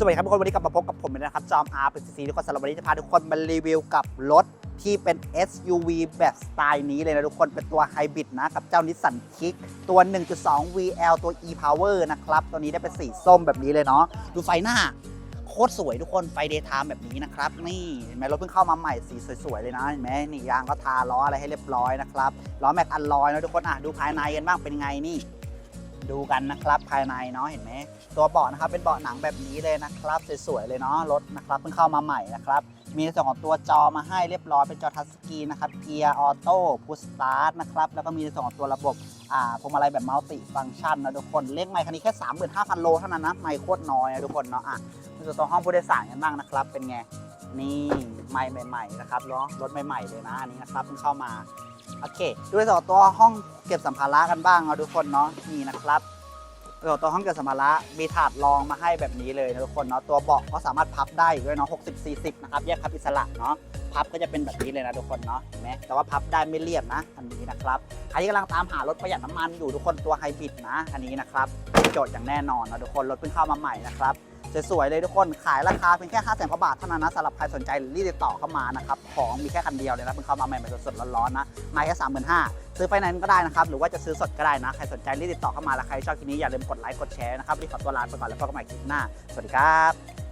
สวัสดีครับทุกคน วันนี้กลับมาพบกับผมนะครับ จอมอาร์เป็นซีทุกคนสำหรับวันนี้จะพาทุกคนมารีวิวกับรถที่เป็น SUV แบบสไตล์นี้เลยนะทุกคน เป็นตัวไฮบริดนะ กับเจ้านิสสันคิกตัว 1.2 VL ตัว e-power นะครับ ตัวนี้ได้เป็นสีส้มแบบนี้เลยเนาะดูไฟหน้า โคตรสวยทุกคนไฟเดย์ไทม์แบบนี้นะครับ นี่เห็นไหมรถเพิ่งเข้ามาใหม่สีสวยๆเลยนะเห็นไหมนี่ยางก็ทาล้ออะไรให้เรียบร้อยนะครับล้อแม็กอันลอยนะทุกคนอะดูภายในกันบ้างเป็นไงนี่ ดูกันนะครับภายในเนาะเห็นไหมตัวเบาะนะครับเป็นเบาะหนังแบบนี้เลยนะครับสวยๆเลยเนาะรถนะครับเพิ่งเข้ามาใหม่นะครับมีในส่วนของตัวจอมาให้เรียบร้อยเป็นจอทัชสกรีนนะครับเกียร์ออโต้พุชสตาร์ทนะครับแล้วก็มีในส่วนของตัวระบบอ่าพวงมาลัยแบบมัลติฟังก์ชันนะทุกคนเลขไมค์คันนี้แค่ 35,000 โลเท่านั้นนะไมค์โคตรน้อยนะทุกคนเนาะอะในส่วนตัวห้องผู้โดยสารกันบ้างนะครับเป็นไงนี่ มค์ใหม่ๆนะครับเนาะรถใหม่ๆเลยนะอันนี้นะครับเพิ่งเข้ามาโอเคดูในส่วนขอตัวห้องเก็บสัมภาระกันบ้างนะทุกคนเนาะนี่นะครับเออตัวห้องเก็บสัมภาระมีถาดรองมาให้แบบนี้เลยนะทุกคนเนาะตัวเบาะก็สามารถพับได้อีกด้วยเนาะ60 40นะครับแยกพับอิสระเนาะพับก็จะเป็นแบบนี้เลยนะทุกคนเนาะเห็นไหมแต่ว่าพับได้ไม่เรียบนะอันนี้นะครับใครที่กำลังตามหารถประหยัดน้ำมันอยู่ทุกคนตัวไฮบริดนะ อันนี้นะครับโจทย์อย่างแน่นอนนะทุกคนรถเพิ่งเข้ามาใหม่นะครับ สวยๆเลยทุกคนขายราคาเพียงแค่5 0 0 0 0 0บาทเท่านั้นนะสำหรับใครสนใจรีบติดต่อเข้ามานะครับของมีแค่คันเดียวเลยนะเพิ่งเข้ามาใหม่ๆสดๆร้อนๆนะมาแค่สามหมื่นห้าซื้อไฟแนนก็ได้นะครับหรือว่าจะซื้อสดก็ได้นะใครสนใจรีบติดต่อเข้ามาแล้วใครชอบคลิปนี้อย่าลืมกดไลค์กดแชร์นะครับรีบขอตัวลาไปก่อนแล้วพบกันใหม่คลิปหน้าสวัสดีครับ